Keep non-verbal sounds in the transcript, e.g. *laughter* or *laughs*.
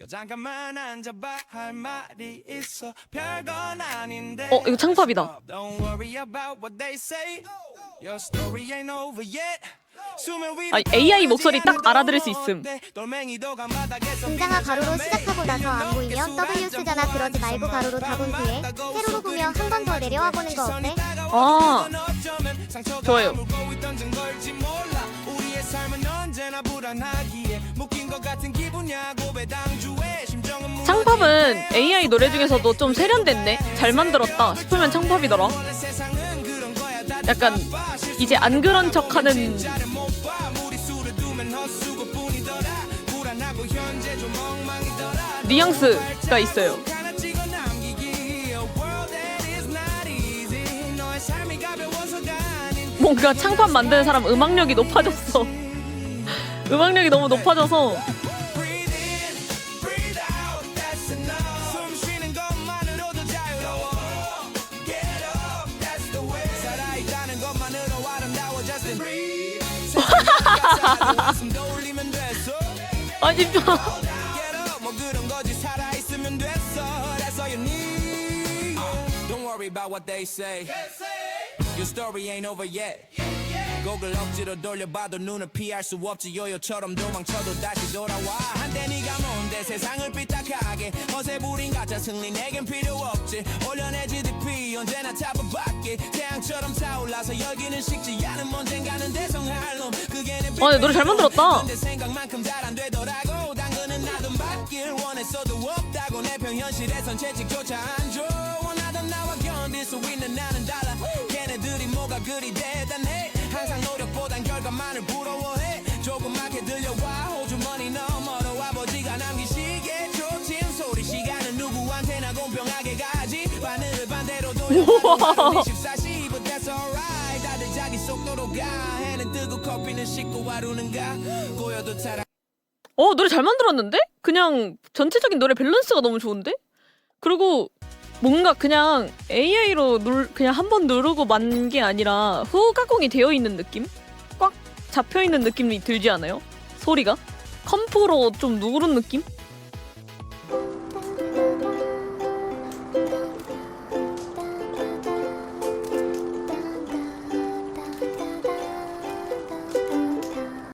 여 잠깐만 앉아봐. 할 말이 있어. 별건 아닌데. 어, 이거 창팝이다. Don't worry about what they say. Your story ain't over yet. 위로 아, AI 목소리 딱 알아들을 수 있음. 돌멩이도 간바닥에서 등장아 가로로 시작하고 나서 안 보이면 W 쓰잖아. 그러지 말고 가로로 다본 뒤에 세로로 보며 한 번 더 내려와 보는 거 어때? 아, 좋아요. 우리의 삶은 언제나 불안하기에 묶인 것 같은 기분이야. 고배당주에 심정은 무너진 창팝은 AI 노래 중에서도 좀 세련됐네. 잘 만들었다 싶으면 다 약간 이제 안 그런 좀 엉망이더라 뉘앙스가 있어요. 뭔가 창팝 만드는 사람 음악력이 높아졌어. *laughs* 음악력이 너무 높아져서 *laughs* over yet. 곡을 억지로 돌려봐도 눈을 피할 수 없지. 요요처럼 도망쳐도 다시 돌아와. 한때 네가 뭔데 세상을 삐딱하게. 어세 부린 가짜 승리 내겐 필요 없지. 올려내 GDP 언제나 탑 을 태양처럼 타올라서 열기는 식지 않은 언젠가는 대성할 놈 그게 내 아, 네, 노래 잘 만들었다. 근데 생각만큼 잘 안 되더라고. 당근은 나도 맞길 원했어도 없다고. 내 편 현실에선 채찍조차 안줘 원하던 나와 견딜 수 있는 나는 달라. 걔네들이 뭐가 그리 대단해? 항상 노력보단 결과만을 부러워해. 조그맣게 들려와 차라 어 노래 잘 만들었는데? 그냥 전체적인 노래 밸런스가 너무 좋은데? 그리고 뭔가 그냥 AI로 눌 그냥 한 번 누르고 만 게 아니라 후가공이 되어 있는 느낌? 꽉 잡혀 있는 느낌이 들지 않아요? 소리가 컴프로 좀 누른 느낌?